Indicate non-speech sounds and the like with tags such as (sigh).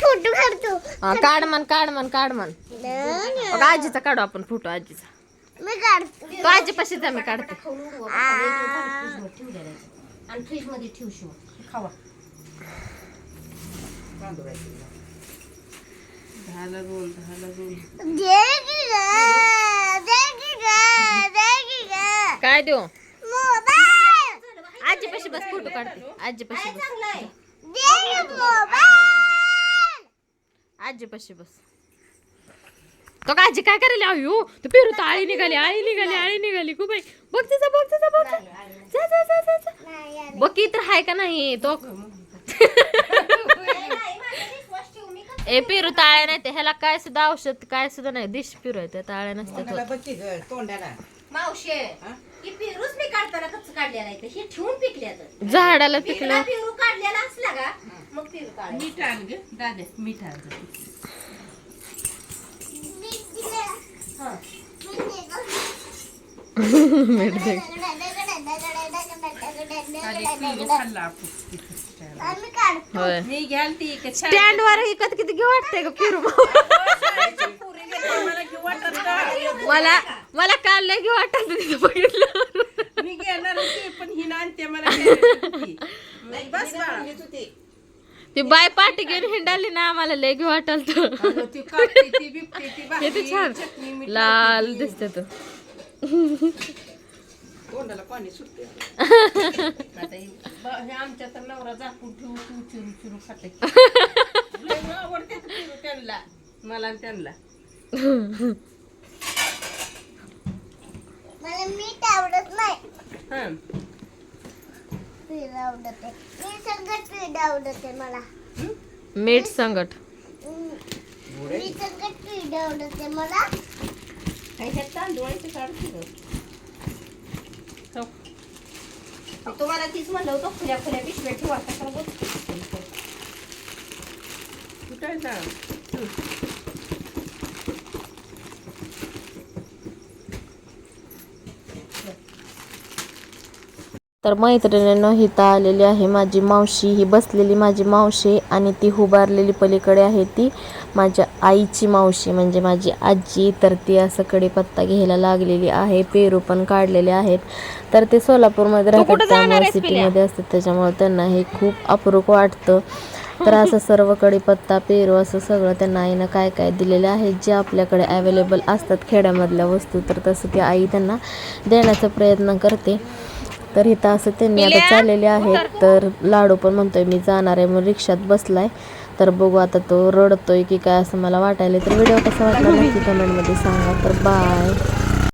Photo काढतो. हा, काढ मन काढ मन काढ मन बघ आजीचा काढू आपण फोटो आजीचा. मी काढतो. तो आजीपाशी जा मी काढते. आणि फ्रीजमध्ये ठेवू शिव खावा. झालं रोल झालं रोल दे की गं, दे की गं, दे की गं. काय देऊ? मोबाईल. आजीपाशी बस फोटो काढते. आजीपाशी बस. चांगलं आहे दे की मोबाईल. आजीपाशी बस. तो का आजी काय करायला? अयो तो पेरू तर आळी निघाली आळी निघाली आळी निघाली. खूप आहे. बघ तिचा बघ तिचा बघ जा जा जा जा जा. बघ की तर हाय का नाही तो. (laughs) ए पेरू ताळ्या नाही ते ह्याला काय सुद्धा औषध काय सुद्धा नाही. दिश पेरू आहे त्या ताळ्या नसतात तोंडाला बघ ग तोंडाला. मावशे ही? पेरूच मी काढताना कच्च काढलेला आहे हे ठेवून पिकल्यात झाडाला पिकला. पेरू काढलेला असला का मग पेरू काढायचं. मीठ आण ग दादा मीठ आण जरा. मी दिलं. हा. होय मी घ्याल ती छान स्टँड वर इकत किती घेऊ वाटतंय का पुरी घेतली, मला घेऊ वाटत का? मला मला काल लय घेऊ वाटत तिथं बघितलं मी घेणार होती पण ही आणते मला घ्यायला होती. बस बाळा. ती बाय पाठी घेऊन हिंडाली ना आम्हाला लय घेऊ वाटल अगं, ती कापते, ती बिपते, ती किती छान चटणी, मीठ लाल. दिसते तो तोंडाला पाणी सुटते आता हे ब- हे आमच्या तर नवरा झाकून ठेवू ठेवू चिरू चिरू खाते लय आवडते ते पेरू त्यांना. मला आणि त्यांना. मला मीठ आवडत नाही. हा. पीठ आवडत आहे मी सगळं पीठ आवडत आहे मला. मीठ संगट हम्म. मी सगळं पीठ आवडत आहे मला. ह्याच्यात तांदूळाचं काढते. तुम्हाला तीच म्हणलं होतं खुल्या खुल्या पिशव्या ठेवा कशाला बोल कुठं तर मैत्रिणींनो हिता आलेली आहे माझी मावशी. ही बसलेली माझी मावशी आणि ती उभारलेली पलीकडे आहे ती माझ्या आईची मावशी. म्हणजे माझी आजी तर ती असं कडेपत्ता घ्यायला लागलेली आहे पेरू पण काढलेले आहेत. तर ते सोलापूरमध्ये राहतात त्यामुळे सिटीमध्ये असतात त्याच्यामुळे त्यांना हे खूप अप्रूप वाटतं. तर असं सर्व कडीपत्ता पेरू असं सगळं त्यांना आईनं काय काय दिलेलं आहे जे आपल्याकडे अवेलेबल असतात खेड्यामधल्या वस्तू तर तसं ती आई त्यांना देण्याचा प्रयत्न करते. तर इथं असं त्यांनी आता चाललेले आहेत. तर लाडू पण म्हणतोय मी जाणार आहे म्हणून रिक्षात बसलाय. तर बघू आता तो रडतोय की काय असं मला वाटायला तर व्हिडिओ कसा वाटला नक्की कमेंटमध्ये सांगा. तर बाय